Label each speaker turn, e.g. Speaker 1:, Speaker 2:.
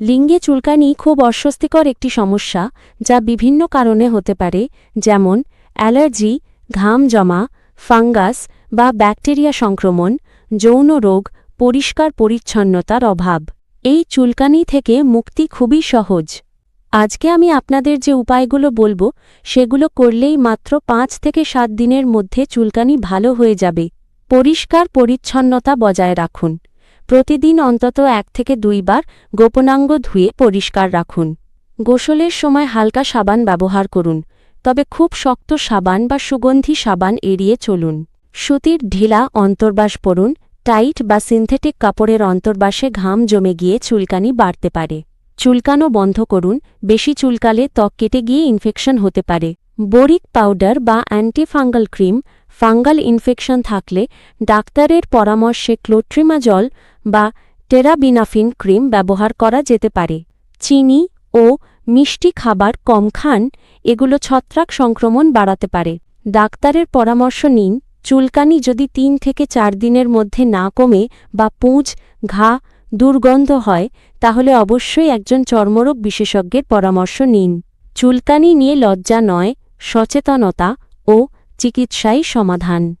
Speaker 1: লিঙ্গে চুলকানি খুব অস্বস্তিকর একটি সমস্যা যা বিভিন্ন কারণে হতে পারে, যেমন অ্যালার্জি, ঘাম জমা, ফাঙ্গাস বা ব্যাকটেরিয়া সংক্রমণ, যৌন রোগ, পরিষ্কার পরিচ্ছন্নতার অভাব। এই চুলকানি থেকে মুক্তি খুবই সহজ। আজকে আমি আপনাদের যে উপায়গুলো বলব, সেগুলো করলেই মাত্র পাঁচ থেকে সাত দিনের মধ্যে চুলকানি ভালো হয়ে যাবে। পরিষ্কার পরিচ্ছন্নতা বজায় রাখুন। প্রতিদিন অন্তত এক থেকে দুইবার গোপনাঙ্গ ধুয়ে পরিষ্কার রাখুন। গোসলের সময় হালকা সাবান ব্যবহার করুন, তবে খুব শক্ত সাবান বা সুগন্ধি সাবান এড়িয়ে চলুন। সুতির ঢিলা অন্তর্বাস পরুন, টাইট বা সিনথেটিক কাপড়ের অন্তর্বাসে ঘাম জমে গিয়ে চুলকানি বাড়তে পারে। চুলকানো বন্ধ করুন, বেশি চুলকালে ত্বক কেটে গিয়ে ইনফেকশন হতে পারে। বোরিক পাউডার বা অ্যান্টিফাঙ্গাল ক্রিম, ফাঙ্গাল ইনফেকশন থাকলে ডাক্তারের পরামর্শে ক্লোট্রিমাজল বা টেরাবিনাফিন ক্রিম ব্যবহার করা যেতে পারে। চিনি ও মিষ্টি খাবার কম খান, এগুলো ছত্রাক সংক্রমণ বাড়াতে পারে। ডাক্তারের পরামর্শ নিন, চুলকানি যদি তিন থেকে চার দিনের মধ্যে না কমে বা পুঁজ, ঘা, দুর্গন্ধ হয়, তাহলে অবশ্যই একজন চর্মরোগ বিশেষজ্ঞের পরামর্শ নিন। চুলকানি নিয়ে লজ্জা নয়, সচেতনতা ও চিকিৎসাই সমাধান।